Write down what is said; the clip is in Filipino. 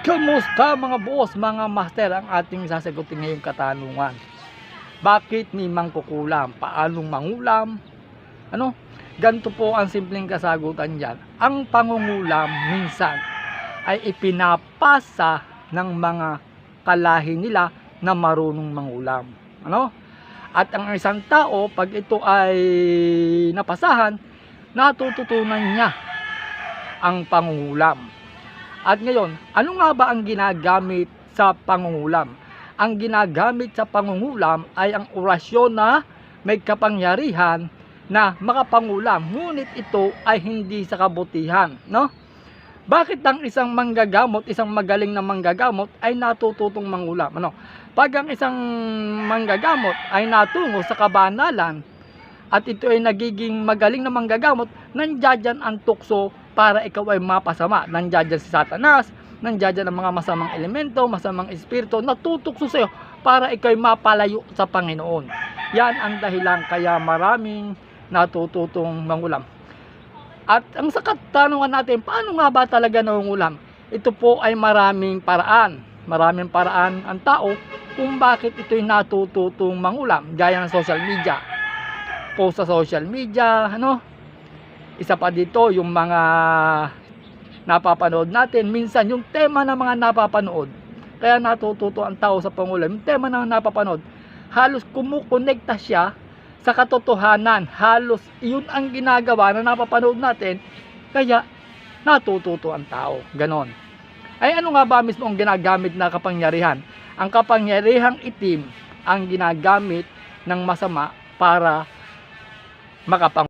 Kumusta mga boss, mga master ang ating sasagutin ngayong katanungan? Bakit ni mangkukulam? Paanong mangulam? Ano? Ganito po ang simpleng kasagutan dyan. Ang pangungulam minsan ay ipinapasa ng mga kalahi nila na marunong mangulam. Ano? At ang isang tao, pag ito ay napasahan, natututunan niya ang pangungulam. At ngayon, ano nga ba ang ginagamit sa pangungulam? Ang ginagamit sa pangungulam ay ang orasyon na may kapangyarihan na makapangulam. Ngunit ito ay hindi sa kabutihan, no? Bakit ang isang manggagamot, isang magaling na manggagamot ay natututong mangulam? Ano? Pag ang isang manggagamot ay natungo sa kabanalan at ito ay nagiging magaling na manggagamot, nandiyan ang tukso para ikaw ay mapasama. Nandiyan si Satanas, nandiyan ang mga masamang elemento, masamang espiritu, natutukso sa iyo para ikaw ay mapalayo sa Panginoon. Yan ang dahilan kaya maraming natututong mangulam. At ang sa katanungan natin, paano nga ba talaga nangungulam? Ito po ay maraming paraan. Maraming paraan ang tao kung bakit ito'y natututong mangulam. Gaya ng social media. Post sa social media, ano? Isa pa dito, yung mga napapanood natin. Minsan, yung tema ng mga napapanood. Kaya natututo ang tao sa pangulam. Yung tema ng napapanood, halos kumukonekta siya sa katotohanan. Halos yun ang ginagawa na napapanood natin. Kaya natututo ang tao. Ganon. Ay ano nga ba mismo ang ginagamit na kapangyarihan? Ang kapangyarihang itim ang ginagamit ng masama para makapang